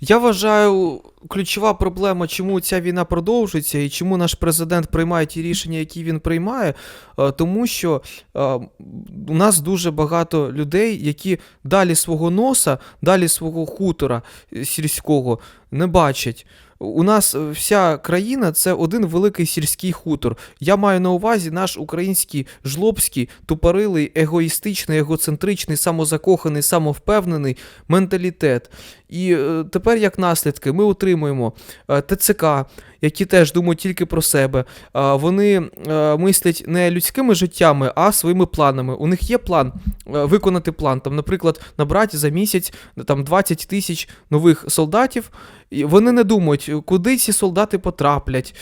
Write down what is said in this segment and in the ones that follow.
Я вважаю, ключова проблема, чому ця війна продовжується і чому наш президент приймає ті рішення, які він приймає, е, тому що е, у нас дуже багато людей, які далі свого носа, далі свого хутора сільського не бачать. У нас вся країна це один великий сільський хутор. Я маю на увазі наш український жлобський, тупорилий, егоїстичний, егоцентричний, самозакоханий, самовпевнений менталітет. І е, тепер, як наслідки, ми отримуємо е, ТЦК, які теж думають тільки про себе. Вони е, мислять не людськими життями, а своїми планами. У них є план виконати план. Там, наприклад, набрати за місяць там 20 тисяч нових солдатів. І вони не думають, куди ці солдати потраплять,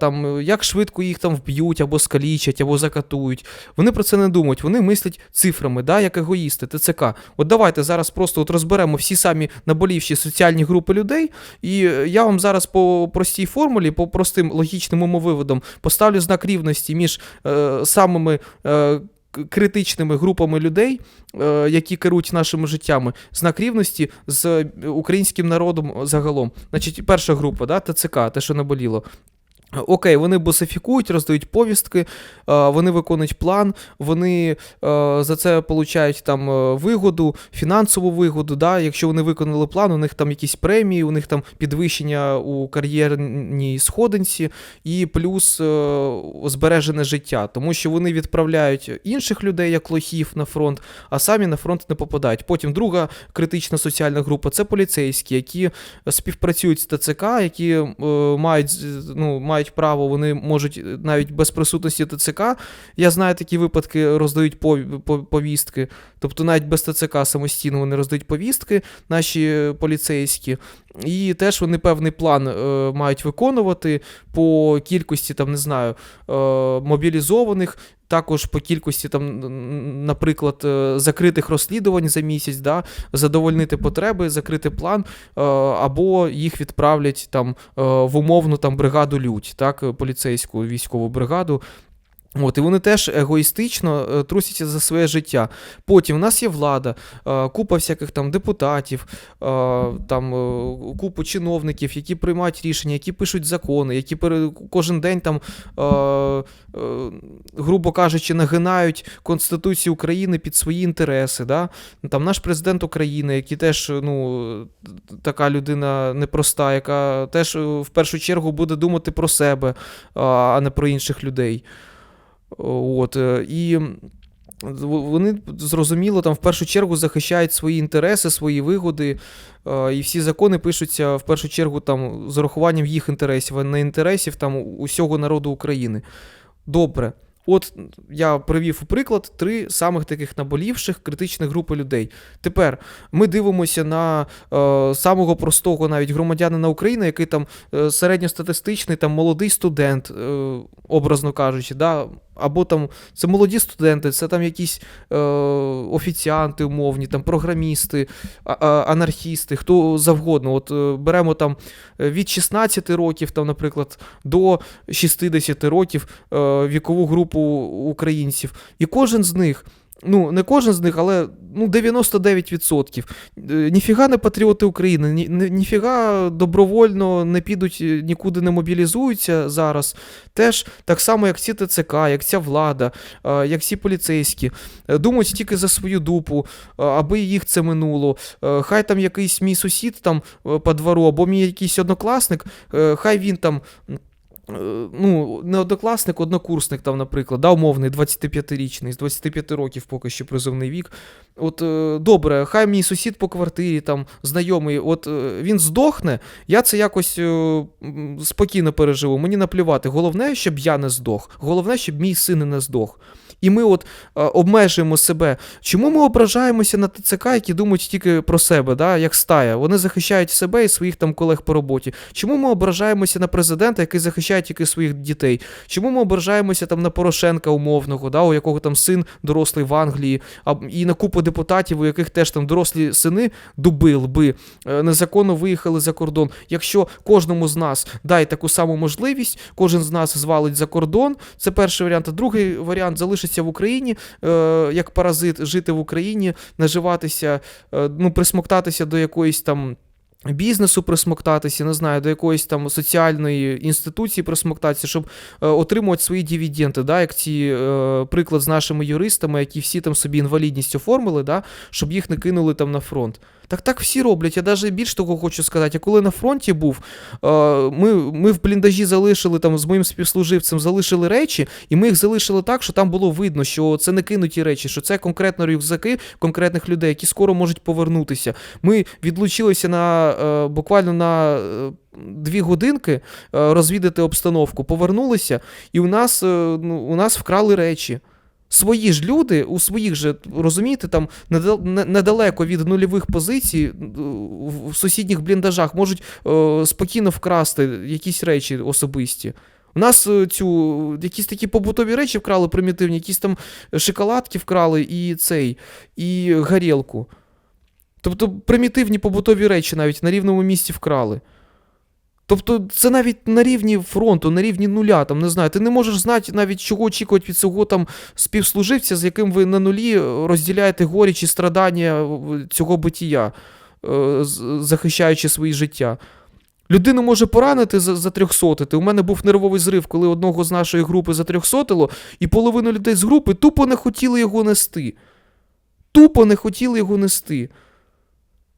там, як швидко їх там вб'ють, або скалічать, або закатують. Вони про це не думають. Вони мислять цифрами, да, як егоїсти, ТЦК. От давайте зараз просто от розберемо всі самі наболівші соціальні групи людей, і е, я вам зараз по простій формулі, по простим логічним умовиводам поставлю знак рівності між е, самими. Е, Критичними групами людей, е, які керують нашими життями, знак рівності з е, українським народом загалом. Значить, перша група, да, ТЦК, те, що наболіло. Окей, вони босифікують, роздають повістки, е, вони виконують план, вони е, за це получають там е, вигоду, фінансову вигоду. Да? Якщо вони виконали план, у них там якісь премії, у них там підвищення у кар'єрній сходинці і плюс збережене життя, тому що вони відправляють інших людей як лохів на фронт, а самі на фронт не попадають. Потім друга критична соціальна група це поліцейські, які співпрацюють з ТЦК, які мають, ну, мають право, вони можуть е, навіть без присутності ТЦК. Я знаю такі випадки, роздають пов- пов- повістки. Тобто навіть без ТЦК самостійно вони роздають повістки, наші е, поліцейські. І теж вони певний план е, мають виконувати по кількості, там, не знаю, е, мобілізованих. Також по кількості, там, наприклад, е, закритих розслідувань за місяць, да, задовольнити потреби, закрити план, е, або їх відправлять там е, в умовну там бригаду Людь, так, поліцейську військову бригаду. От, і вони теж егоїстично е, трусяться за своє життя. Потім в нас є влада, е, купа всяких там депутатів, е, там купу чиновників, які приймають рішення, які пишуть закони, які кожен день там, грубо кажучи, нагинають Конституцію України під свої інтереси. Да? Там наш президент України, який теж ну, така людина непроста, яка теж в першу чергу буде думати про себе, а не про інших людей. От, е, і вони зрозуміло там в першу чергу захищають свої інтереси, свої вигоди, е, і всі закони пишуться в першу чергу там з урахуванням їх інтересів, а не інтересів там усього народу України. Добре. От я привів у приклад три самих таких наболівших критичних групи людей. Тепер ми дивимося на е, самого простого навіть громадянина України, який там е, середньостатистичний, там молодий студент, е, образно кажучи, да? або там це молоді студенти, це там якісь е, офіціанти умовні, там програмісти, а- а- анархісти, хто завгодно. От е, беремо там е, від 16 років, там, наприклад, до 60 років е, вікову групу українців. І кожен з них. Ну, не кожен з них, але ну, 99%. Е, Ніфіга не патріоти України, ні, ні- ніфіга добровольно не підуть, е, нікуди не мобілізуються зараз. Теж так само, як ці ТЦК, як ця влада, е, як ці поліцейські. Думають тільки за свою дупу, аби їх це минуло. Хай там якийсь мій сусід там по двору, або мій якийсь однокласник, хай він там. Е, Ну, не однокласник, однокурсник там, наприклад, да, умовний, 25-річний, з 25 років поки що призовний вік. От е, добре, хай мій сусід по квартирі, там, знайомий, от е, він здохне, я це якось спокійно переживу. Мені наплювати. Головне, щоб я не здох. Головне, щоб мій син не здох. І ми от обмежуємо себе. Чому ми ображаємося на ТЦК, які думають тільки про себе, да, як стая? Вони захищають себе і своїх там колег по роботі. Чому ми ображаємося на президента, який захищає тільки своїх дітей? Чому ми ображаємося там на Порошенка умовного, да, у якого там син дорослий в Англії, а, і на купу депутатів, у яких теж там дорослі сини дубил би е, незаконно виїхали за кордон. Якщо кожному з нас дай таку саму можливість, кожен з нас звалить за кордон. Це перший варіант. А другий варіант залишиться в Україні, е, як паразит, жити в Україні, наживатися, е, ну, присмоктатися до якоїсь там. Бізнесу присмоктатися, не знаю, до якоїсь там соціальної інституції присмоктатися, щоб е, отримувати свої дивіденди, да, як ці е, приклад з нашими юристами, які всі там собі інвалідність оформили, да, щоб їх не кинули там на фронт. Так так всі роблять. Я навіть більш того хочу сказати, я коли на фронті був, е, ми, ми в бліндажі залишили там з моїм співслуживцем залишили речі, і ми їх залишили так, що там було видно, що це не кинуті речі, що це конкретно рюкзаки конкретних людей, які скоро можуть повернутися. Ми відлучилися на е, буквально на. е, Дві годинки е, розвідати обстановку, повернулися, і у нас, е, ну, у нас вкрали речі. Свої ж люди, у своїх же, розумієте, там недалеко від нульових позицій е, в сусідніх бліндажах можуть е, спокійно вкрасти якісь речі особисті. У нас е, цю якісь такі побутові речі вкрали примітивні, якісь там шоколадки вкрали і цей, і горілку. Тобто примітивні побутові речі навіть на рівному місці вкрали. Тобто це навіть на рівні фронту, на рівні нуля, там не знаю. Ти не можеш знати навіть, чого очікувати від цього там співслуживця, з яким ви на нулі розділяєте горіч і страдання цього битія, е, захищаючи своє життя. Людину може поранити за, затрьохсотити. У мене був нервовий зрив, коли одного з нашої групи затрьохсотило, і половину людей з групи тупо не хотіли його нести. Тупо не хотіли його нести.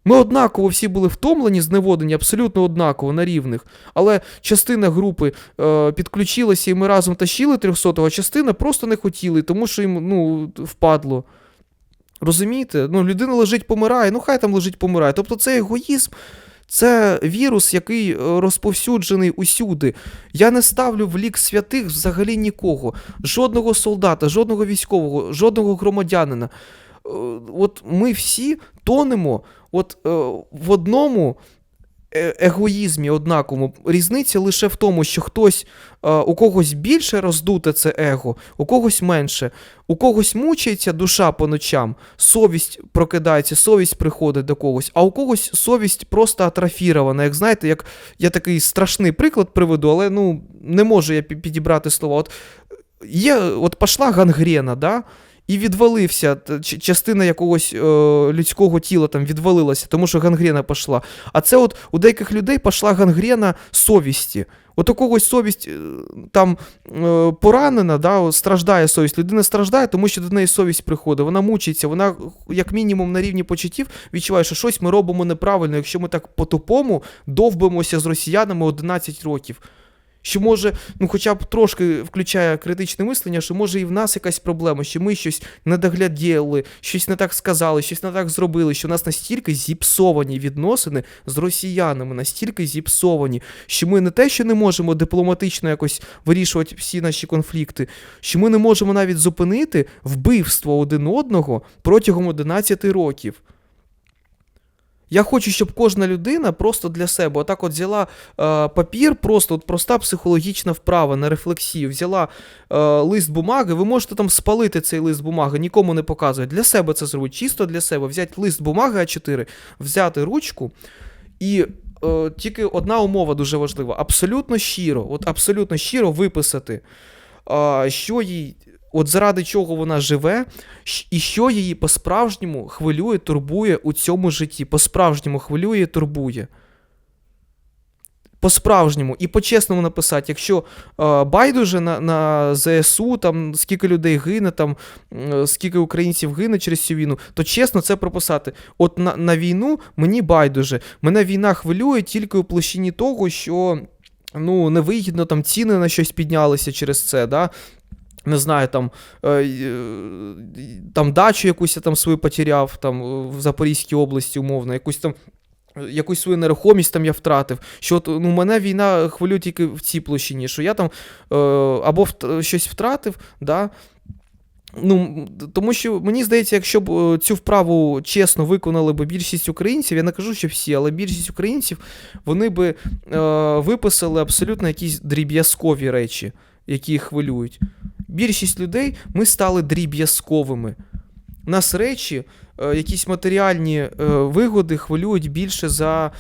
Ми однаково всі були втомлені, зневодені, абсолютно однаково на рівних. Але частина групи е, підключилася і ми разом тащили 300-го, а частина просто не хотіли, тому що їм ну, впадло. Розумієте? Ну, людина лежить, помирає, ну хай там лежить, помирає. Тобто це егоїзм, це вірус, який е, розповсюджений усюди. Я не ставлю в лік святих взагалі нікого. Жодного солдата, жодного військового, жодного громадянина. Е, От ми всі тонемо от е, в одному е- егоїзмі однаковому. Різниця лише в тому, що хтось е, у когось більше роздуте це его, у когось менше. У когось мучається душа по ночам, совість прокидається, совість приходить до когось, а у когось совість просто атрофірована. Як знаєте, як я такий страшний приклад приведу, але ну не можу я підібрати слова. От є, от пішла гангрена, да? І відвалився частина якогось е, людського тіла там відвалилася, тому що гангрена пішла. А це от у деяких людей пішла гангрена совісті. От у когось совість е, там е, поранена, да, страждає совість. Людина страждає, тому що до неї совість приходить. Вона мучиться, вона як мінімум на рівні почуттів відчуває, що щось ми робимо неправильно, якщо ми так по-тупому довбимося з росіянами 11 років. Що може, ну хоча б трошки включає критичне мислення, що може і в нас якась проблема, що ми щось не догляділи, щось не так сказали, щось не так зробили, що в нас настільки зіпсовані відносини з росіянами, настільки зіпсовані, що ми не те, що не можемо дипломатично якось вирішувати всі наші конфлікти, що ми не можемо навіть зупинити вбивство один одного протягом 11 років. Я хочу, щоб кожна людина просто для себе отак от взяла е, папір, просто от проста психологічна вправа на рефлексію, взяла е, лист бумаги, ви можете там спалити цей лист бумаги, нікому не показувати. Для себе це зробити, чисто для себе. Взяти лист бумаги А4, взяти ручку і. е, Тільки одна умова дуже важлива: абсолютно щиро, от абсолютно щиро виписати, а, що їй, от заради чого вона живе, і що її по-справжньому хвилює, турбує у цьому житті. По-справжньому хвилює, турбує. По-справжньому і по-чесному написати, якщо е, байдуже на, на ЗСУ, там скільки людей гине, там е, скільки українців гине через цю війну, то чесно це прописати. От на, на війну мені байдуже. Мене війна хвилює тільки у площині того, що ну, невигідно там ціни на щось піднялися через це. Да? Не знаю, там, е, е, там дачу якусь я там свою потеряв там, е, в Запорізькій області, умовно, якусь там. Якусь свою нерухомість там я втратив. Що от, ну, мене війна хвилює тільки в цій площині, що я там е, або вт- щось втратив, да, Ну, тому що мені здається, якщо б цю вправу чесно виконали б більшість українців, я не кажу, що всі, але більшість українців вони би е, виписали абсолютно якісь дріб'язкові речі, які їх хвилюють. Більшість людей ми стали дріб'язковими. Нас речі, е, якісь матеріальні е, вигоди хвилюють більше за,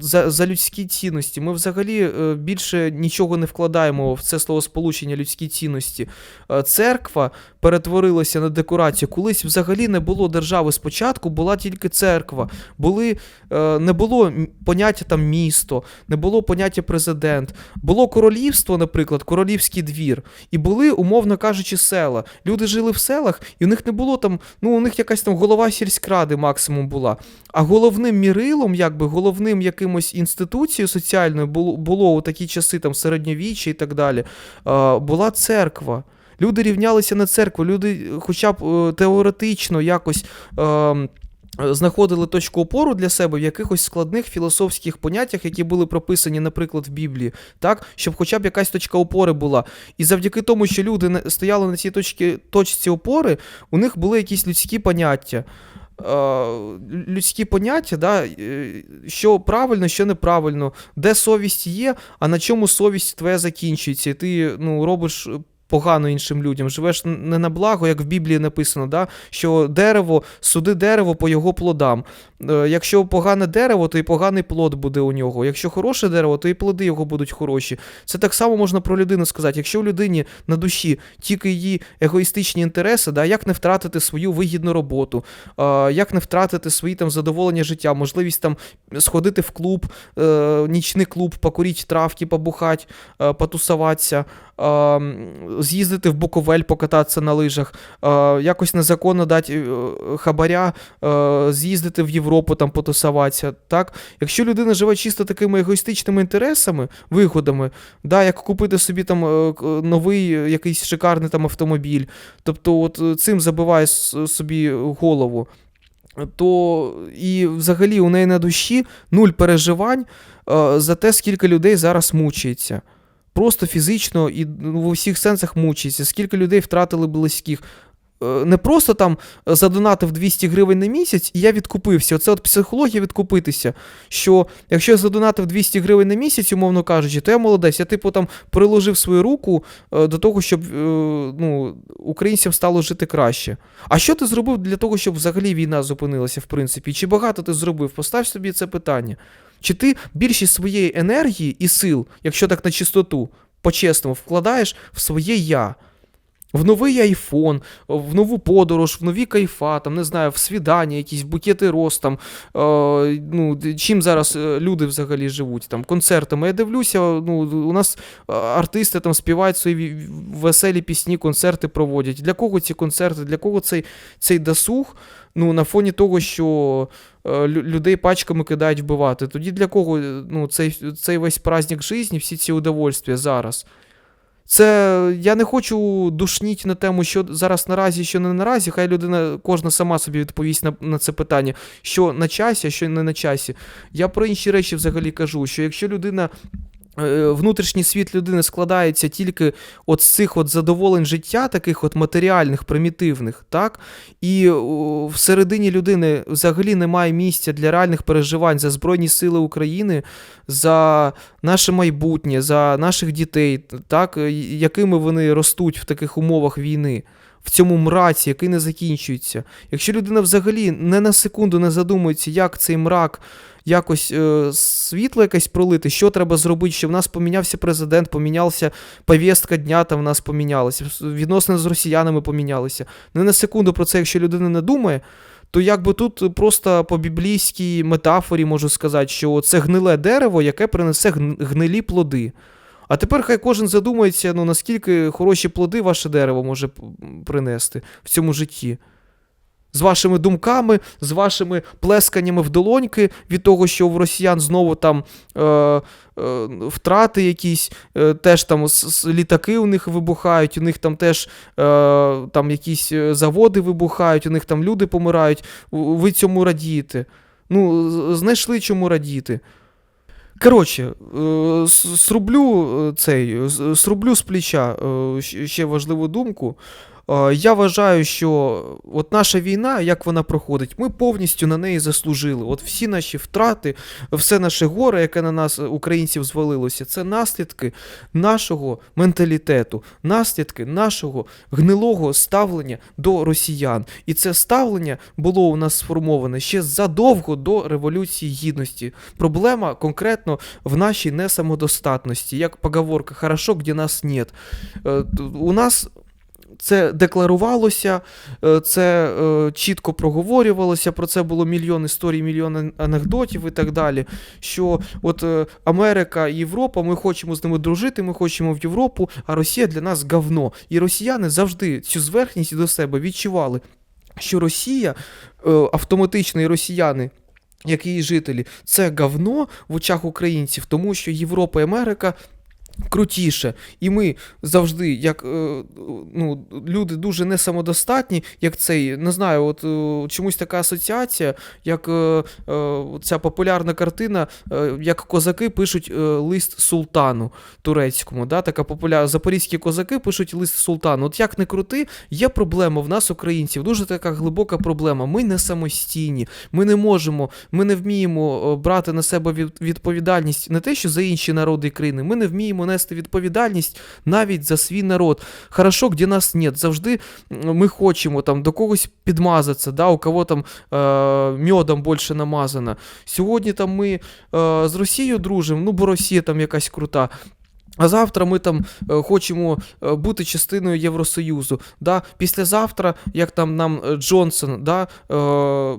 за, за людські цінності. Ми взагалі е, більше нічого не вкладаємо в це словосполучення людські цінності. Е, Церква перетворилася на декорацію. Колись взагалі не було держави. Спочатку була тільки церква. Були, е, не було поняття там місто, не було поняття президент. Було королівство, наприклад, королівський двір, і були, умовно кажучи, села. Люди жили в селах, і у них не було там, ну у них якась там голова сільськради максимум була. А головним мірилом, якби головним якимось інституцією соціальною було, було у такі часи, там середньовіччя і так далі, була церква. Люди рівнялися на церкву, люди, е, хоча б е, теоретично якось. Е, Знаходили точку опору для себе в якихось складних філософських поняттях, які були прописані, наприклад, в Біблії, так, щоб хоча б якась точка опори була. І завдяки тому, що люди стояли на цій точці, точці опори, у них були якісь людські поняття. Е, людські поняття, да, е, що правильно, що неправильно, де совість є, а на чому совість твоя закінчується. Ти ну, робиш погано іншим людям, живеш не на благо, як в Біблії написано, да, що дерево, суди дерево по його плодам. Е, Якщо погане дерево, то і поганий плод буде у нього. Якщо хороше дерево, то і плоди його будуть хороші. Це так само можна про людину сказати. Якщо в людині на душі тільки її егоїстичні інтереси, да, як не втратити свою вигідну роботу, е, як не втратити свої там задоволення життя, можливість там сходити в клуб, е, нічний клуб, покурити травки, побухати, потусуватися, з'їздити в Буковель, покататися на лижах, е, якось незаконно дати е, хабаря, е, з'їздити в Європу, там потусуватися. Так? Якщо людина живе чисто такими егоїстичними інтересами, вигодами, да, як купити собі там новий якийсь шикарний там автомобіль, тобто от цим забиває собі голову. То і взагалі у неї на душі нуль переживань за те, скільки людей зараз мучається. Просто фізично і ну, в усіх сенсах мучається, скільки людей втратили близьких. Е, Не просто там задонатив 200 гривень на місяць, і я відкупився. Оце от психологія відкупитися. Що якщо я задонатив 200 гривень на місяць, умовно кажучи, то я молодець. Я типу там приложив свою руку е, до того, щоб е, ну, українцям стало жити краще. А що ти зробив для того, щоб взагалі війна зупинилася, в принципі? Чи багато ти зробив? Постав собі це питання. Чи ти більшість своєї енергії і сил, якщо так на чистоту, по-чесному, вкладаєш в своє я? В новий айфон, в нову подорож, в нові кайфа, там, не знаю, в свідання, якісь букети роз, там, е, ну, чим зараз е, люди взагалі живуть, там, концертами. Я дивлюся, ну, у нас е, артисти там співають свої веселі пісні, концерти проводять. Для кого ці концерти, для кого цей, цей досуг? Ну, на фоні того, що е, людей пачками кидають вбивати. Тоді для кого ну, цей, цей весь праздник житті, всі ці удовольствия зараз? Це я не хочу душніть на тему, що зараз наразі, що не наразі. Хай людина кожна сама собі відповість на, на це питання, що на часі, а що не на часі. Я про інші речі взагалі кажу, що якщо людина. Е, Внутрішній світ людини складається тільки от з цих от задоволень життя, таких от матеріальних, примітивних, так? І всередині людини взагалі немає місця для реальних переживань за Збройні Сили України, за наше майбутнє, за наших дітей, так, е, якими вони ростуть в таких умовах війни, в цьому мраці, який не закінчується. Якщо людина взагалі не на секунду не задумується, як цей мрак якось е, світло якесь пролити, що треба зробити, щоб в нас помінявся президент, помінявся повістка дня, там в нас помінялася, відносини з росіянами помінялися. Не на секунду про це, якщо людина не думає, то якби тут просто по біблійській метафорі можу сказати, що це гниле дерево, яке принесе гнилі плоди. А тепер хай кожен задумається, ну наскільки хороші плоди ваше дерево може принести в цьому житті. З вашими думками, з вашими плесканнями в долоньки від того, що в росіян знову там е, е, втрати якісь, е, теж там с- с- літаки у них вибухають, у них там теж е, там якісь е, заводи вибухають, у них там люди помирають. Ви цьому радієте. Ну, знайшли чому радіти. Коротше, е, срублю е, цей, срублю з плеча е, ще важливу думку. Е, Я вважаю, що от наша війна, як вона проходить, ми повністю на неї заслужили. От всі наші втрати, все наше горе, яке на нас, українців, звалилося, це наслідки нашого менталітету, наслідки нашого гнилого ставлення до росіян. І це ставлення було у нас сформоване ще задовго до Революції Гідності. Проблема конкретно в нашій несамодостатності. Як поговорка «хорошо, где нас нет». Е, У нас це декларувалося, е, це е, чітко проговорювалося, про це було мільйон історій, мільйон анекдотів і так далі. Що от е, Америка і Європа, ми хочемо з ними дружити, ми хочемо в Європу, а Росія для нас говно. І росіяни завжди цю зверхність до себе відчували, що Росія автоматично і росіяни. Як її жителі, це говно в очах українців, тому що Європа і Америка крутіше. І ми завжди, як е, ну, люди дуже несамодостатні, як цей, не знаю, от е, чомусь така асоціація, як е, ця популярна картина, як козаки пишуть лист султану турецькому. Да? Така популярна запорізькі козаки пишуть лист султану. От як не крути, є проблема в нас, українців, дуже така глибока проблема. Ми не самостійні, ми не можемо, ми не вміємо брати на себе від- відповідальність не те, що за інші народи і країни, ми не вміємо нести відповідальність навіть за свій народ. Хорошо, де нас нет. Завжди ми хочемо там до когось підмазатися, да, у кого там е, медом більше намазано. Сьогодні там ми е, з Росією дружимо, ну бо Росія там якась крута. А завтра ми там е, хочемо е, бути частиною Євросоюзу. Да? Післязавтра, як там нам е, Джонсон да,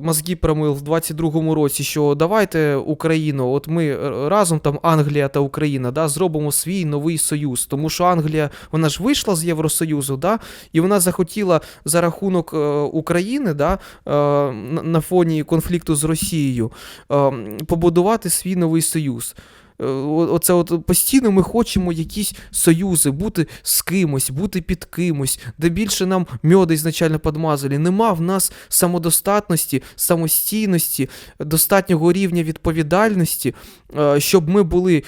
мозги промив в 22-му році, що давайте Україну, от ми разом там Англія та Україна да, зробимо свій новий союз. Тому що Англія вона ж вийшла з Євросоюзу, да, і вона захотіла за рахунок України да, на, фоні конфлікту з Росією е, побудувати свій новий союз. Оце от постійно ми хочемо якісь союзи, бути з кимось, бути під кимось, де більше нам мьода ізначально підмазали. Нема в нас самодостатності, самостійності, достатнього рівня відповідальності, е, щоб ми були,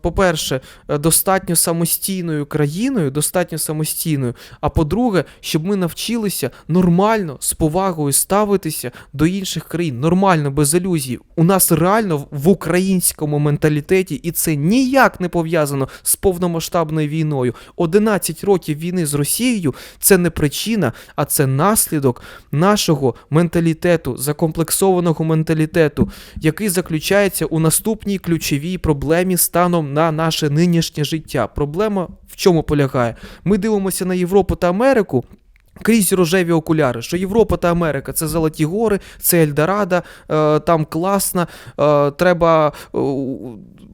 по-перше, достатньо самостійною країною, достатньо самостійною. А по-друге, щоб ми навчилися нормально з повагою ставитися до інших країн, нормально, без ілюзій. У нас реально в- українському менталітеті, і це ніяк не пов'язано з повномасштабною війною. 11 років війни з Росією це не причина, а це наслідок нашого менталітету, закомплексованого менталітету, який заключається у наступній ключовій проблемі станом на наше нинішнє життя. Проблема в чому полягає? Ми дивимося на Європу та Америку. Крізь рожеві окуляри, що Європа та Америка це золоті гори, це Ельдорадо, е, там класно, е, треба е,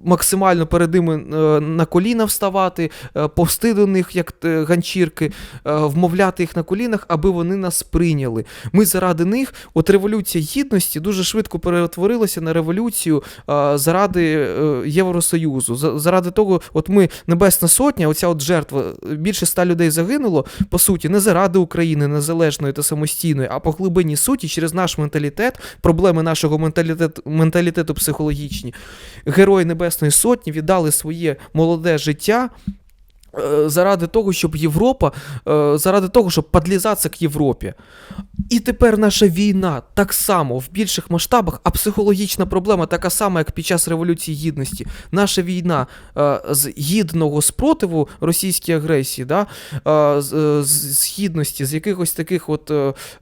максимально перед ними на коліна вставати, повсти до них, як ганчірки, вмовляти їх на колінах, аби вони нас прийняли. Ми заради них, от революція гідності дуже швидко перетворилася на революцію заради Євросоюзу. За- Заради того, от ми Небесна Сотня, оця от жертва, більше ста людей загинуло, по суті, не заради України незалежної та самостійної, а по глибині суті, через наш менталітет, проблеми нашого менталітету, менталітету психологічні. Герої Небесної Сотні віддали своє молоде життя. Е, Заради того, щоб Європа, е, заради того, щоб подлізатися к Європі. І тепер наша війна так само в більших масштабах, а психологічна проблема така сама, як під час Революції Гідності. Наша війна е, з гідного спротиву російській агресії, да, з, з, з гідності, з якихось таких от.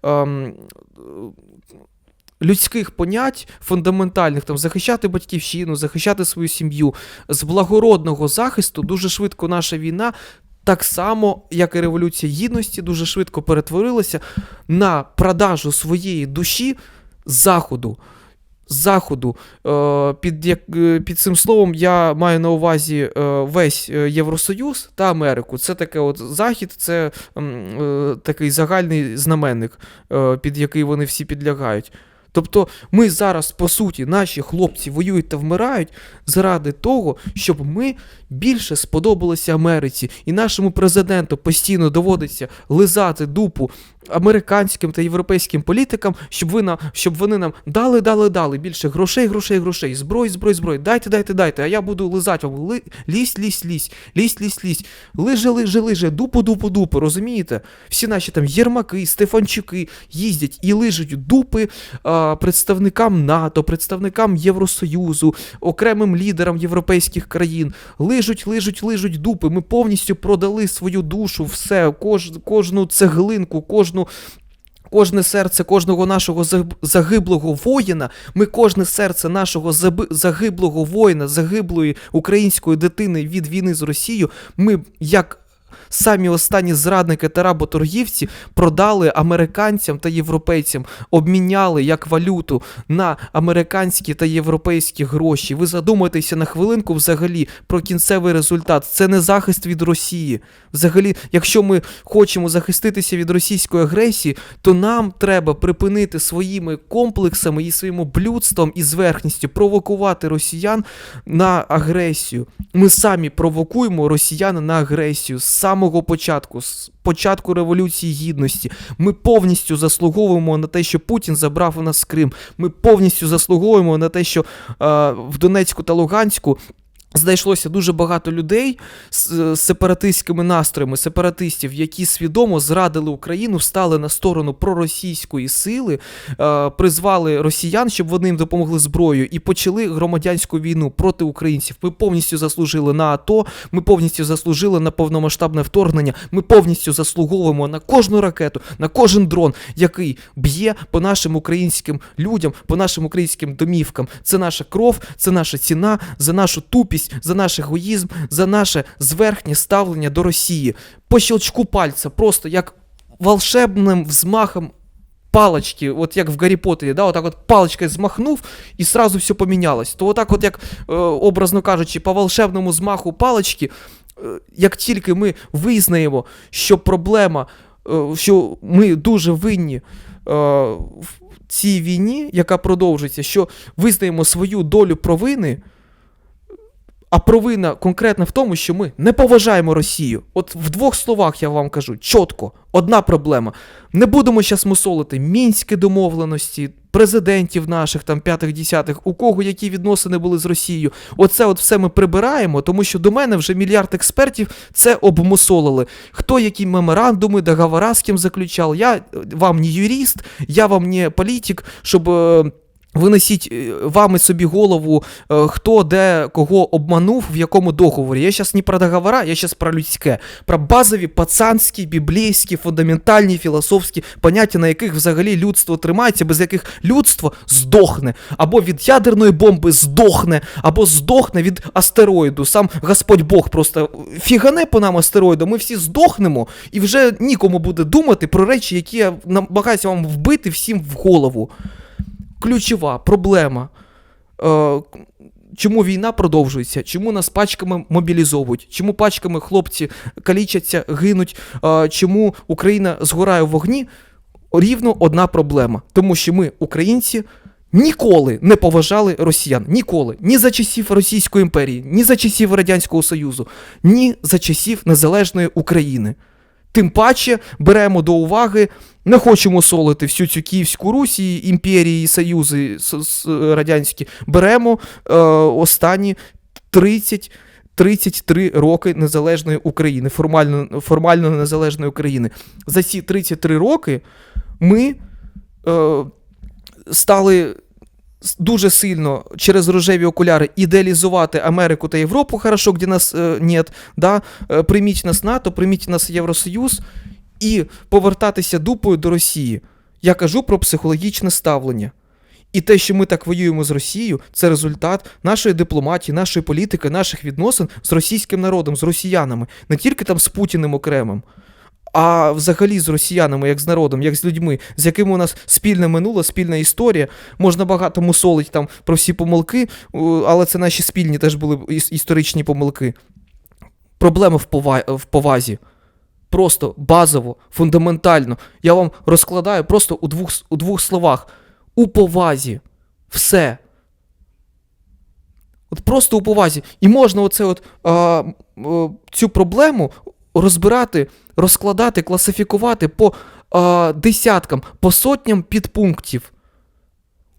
ем, Людських понять фундаментальних, там захищати батьківщину, захищати свою сім'ю, з благородного захисту дуже швидко наша війна, так само, як і Революція Гідності, дуже швидко перетворилася на продажу своєї душі заходу. Заходу. Е, Під, як, е, під цим словом я маю на увазі е, весь Євросоюз та Америку. Це таке от захід, це такий загальний знаменник, під який вони всі підлягають. Тобто ми зараз, по суті, наші хлопці воюють та вмирають заради того, щоб ми більше сподобалися Америці, і нашому президенту постійно доводиться лизати дупу американським та європейським політикам, щоб ви на щоб вони нам дали, дали, дали більше грошей, грошей, грошей, зброї, зброї, зброї. Дайте, дайте, дайте. А я буду лизати вам. Ли, лізь, лізь, лізь, лізь, лізь, лізь. Лиже, лиже, лиже, дупу, дупу, дупу. Розумієте? Всі наші там Єрмаки, Стефанчуки їздять і лижуть дупи а, представникам НАТО, представникам Євросоюзу, окремим лідерам європейських країн. Лижуть, лижуть, лижуть дупи. Ми повністю продали свою душу, все, кож, кожну цеглинку, кожну. Кожне серце кожного нашого загиблого воїна, ми кожне серце нашого загиблого воїна, загиблої української дитини від війни з Росією, ми як самі останні зрадники та работоргівці продали американцям та європейцям, обміняли як валюту на американські та європейські гроші. Ви задумайтеся на хвилинку взагалі про кінцевий результат. Це не захист від Росії. Взагалі, якщо ми хочемо захиститися від російської агресії, то нам треба припинити своїми комплексами і своїм блюдством і зверхністю провокувати росіян на агресію. Ми самі провокуємо росіян на агресію з самого початку, з початку Революції Гідності. Ми повністю заслуговуємо на те, що Путін забрав у нас Крим. Ми повністю заслуговуємо на те, що е, в Донецьку та Луганську. Знайшлося дуже багато людей з з сепаратистськими настроями, сепаратистів, які свідомо зрадили Україну, встали на сторону проросійської сили, е, призвали росіян, щоб вони їм допомогли зброєю, і почали громадянську війну проти українців. Ми повністю заслужили на АТО, ми повністю заслужили на повномасштабне вторгнення. Ми повністю заслуговуємо на кожну ракету, на кожен дрон, який б'є по нашим українським людям, по нашим українським домівкам. Це наша кров, це наша ціна за нашу тупість, за наш егоїзм, за наше зверхнє ставлення до Росії. По щелчку пальця, просто як волшебним взмахом палочки, от як в Гаррі Поттері, да, отак от паличкою змахнув і сразу все помінялось. То отак, от як, е, образно кажучи, по волшебному змаху палички, е, як тільки ми визнаємо, що проблема, е, що ми дуже винні в цій війні, яка продовжується, що визнаємо свою долю провини. А провина конкретно в тому, що ми не поважаємо Росію. От в двох словах я вам кажу чітко, одна проблема. Не будемо зараз мусолити мінські домовленості, президентів наших там п'ятих, десятих, у кого які відносини були з Росією. Оце от все ми прибираємо, тому що до мене вже мільярд експертів це обмусолили. Хто які меморандуми, договора з ким заключав. Я е, вам не юрист, я вам не політик, щоб. Е, Винесіть е, вами собі голову, е, хто де кого обманув, в якому договорі. Я зараз не про договора, я зараз про людське, про базові пацанські, біблійські, фундаментальні філософські поняття, на яких взагалі людство тримається, без яких людство здохне, або від ядерної бомби здохне, або здохне від астероїду. Сам Господь Бог просто фігане по нам астероїду, ми всі здохнемо, і вже нікому буде думати про речі, які я намагаюся вам вбити всім в голову ключова проблема. Е, Чому війна продовжується? Чому нас пачками мобілізовують? Чому пачками хлопці калічаться, гинуть? Е, Чому Україна згорає в вогні? Рівно одна проблема. Тому що ми, українці, ніколи не поважали росіян. Ніколи. Ні за часів Російської імперії, ні за часів Радянського Союзу, ні за часів Незалежної України. Тим паче беремо до уваги, не хочемо солити всю цю Київську Русь і імперії, і союзи радянські. Беремо е, останні 30 33 роки незалежної України, формально, формально незалежної України. За ці 33 роки ми е, стали дуже сильно через рожеві окуляри ідеалізувати Америку та Європу, хорошо, де нас е, да? е, прийміть нас НАТО, прийміть нас Євросоюз і повертатися дупою до Росії. Я кажу про психологічне ставлення. І те, що ми так воюємо з Росією, це результат нашої дипломатії, нашої політики, наших відносин з російським народом, з росіянами, не тільки там з Путіним окремим, а взагалі з росіянами, як з народом, як з людьми, з якими у нас спільне минуле, спільна історія. Можна багато мусолить там про всі помилки, але це наші спільні теж були іс- історичні помилки. Проблема в повазі. Просто базово, фундаментально. Я вам розкладаю просто у двох, у двох словах. у повазі. Все. От просто у повазі. І можна оце от, а, цю проблему розбирати, розкладати, класифікувати по а, десяткам, по сотням підпунктів.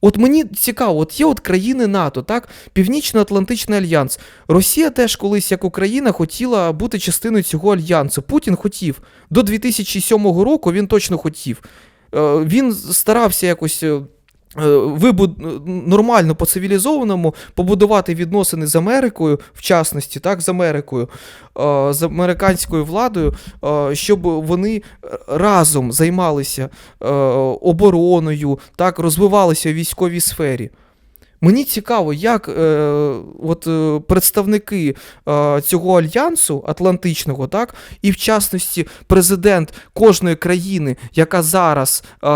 От мені цікаво, от є от країни НАТО, так? Північно-Атлантичний альянс. Росія теж колись, як Україна, хотіла бути частиною цього альянсу. Путін хотів. До 2007 року він точно хотів. Е, Він старався якось. Е, е, Вибуд... нормально по цивілізованому побудувати відносини з Америкою, в частності, так, з Америкою, е, з американською владою, е, щоб вони разом займалися е, обороною, так, розвивалися у військовій сфері. Мені цікаво, як е, от, е, представники е, цього альянсу Атлантичного, так, і в частності президент кожної країни, яка зараз е,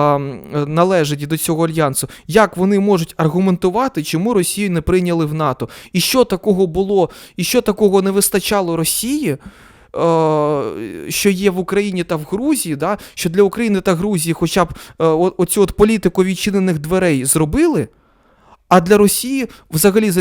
належить до цього альянсу, як вони можуть аргументувати, чому Росію не прийняли в НАТО? І що такого було, і що такого не вистачало Росії? е, Що є в Україні та в Грузії, да? що для України та Грузії хоча б е, оцю от політику відчинених дверей зробили, а для Росії взагалі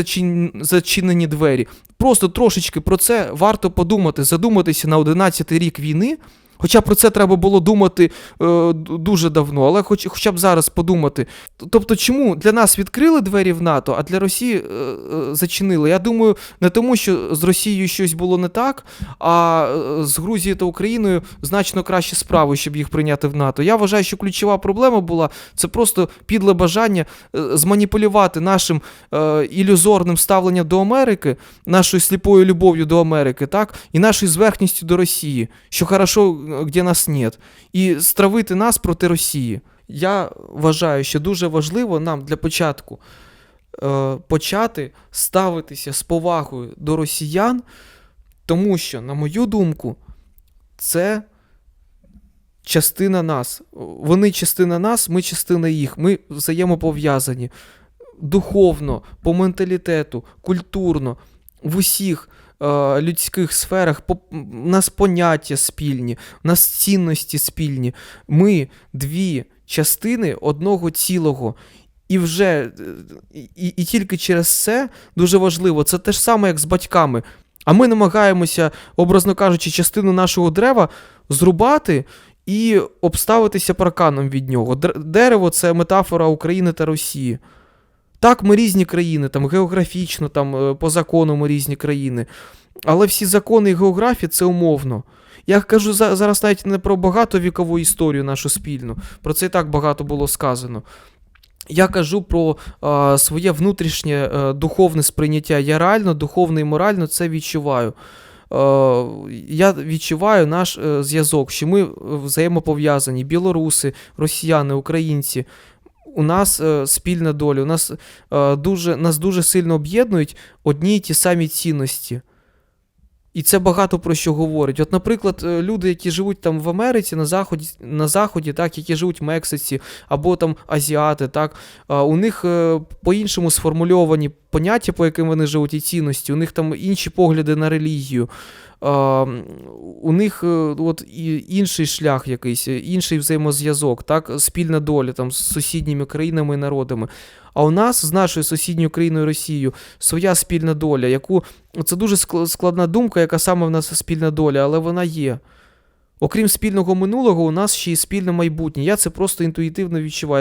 зачинені двері. Просто трошечки про це варто подумати, задуматися на 11-й рік війни. Хоча про це треба було думати е, дуже давно, але хоч, хоча б зараз подумати. Тобто, чому для нас відкрили двері в НАТО, а для Росії е, е, зачинили? Я думаю, не тому, що з Росією щось було не так, а е, з Грузією та Україною значно краще справи, щоб їх прийняти в НАТО. Я вважаю, що ключова проблема була це просто підле бажання е, зманіпулювати нашим е, ілюзорним ставленням до Америки, нашою сліпою любов'ю до Америки, так, і нашою зверхністю до Росії, що хорошо, де нас нет, і стравити нас проти Росії. Я вважаю, що дуже важливо нам для початку е, почати ставитися з повагою до росіян, тому що, на мою думку, це частина нас. Вони частина нас, ми частина їх. Ми взаємопов'язані духовно, по менталітету, культурно, в усіх е, людських сферах по, у нас поняття спільні, у нас цінності спільні. Ми дві частини одного цілого. І вже е, і, і тільки через це дуже важливо, це те ж саме, як з батьками. А ми намагаємося, образно кажучи, частину нашого дерева зрубати і обставитися парканом від нього. Дер- Дерево це метафора України та Росії. Так, ми різні країни, там географічно, там е, по закону ми різні країни. Але всі закони і географія це умовно. Я кажу зараз навіть не про багатовікову історію нашу спільну. Про це і так багато було сказано. Я кажу про е, своє внутрішнє е, духовне сприйняття. Я реально духовно і морально це відчуваю. Е, я відчуваю наш е, зв'язок, що ми е, взаємопов'язані: білоруси, росіяни, українці. У нас е, спільна доля, у нас е, дуже, нас дуже сильно об'єднують одні й ті самі цінності. І це багато про що говорить. От, наприклад, е, люди, які живуть там в Америці, на Заході, на Заході, так, які живуть в Мексиці, або там азіати, так, у них е, по-іншому сформульовані поняття, по яким вони живуть, і цінності, у них там інші погляди на релігію. У них е, от інший шлях якийсь, інший взаємозв'язок, так, спільна доля там з сусідніми країнами і народами. А у нас з нашою сусідньою країною Росією своя спільна доля, яку це дуже складна думка, яка саме в нас спільна доля, але вона є. Окрім спільного минулого, у нас ще й спільне майбутнє. Я це просто інтуїтивно відчуваю.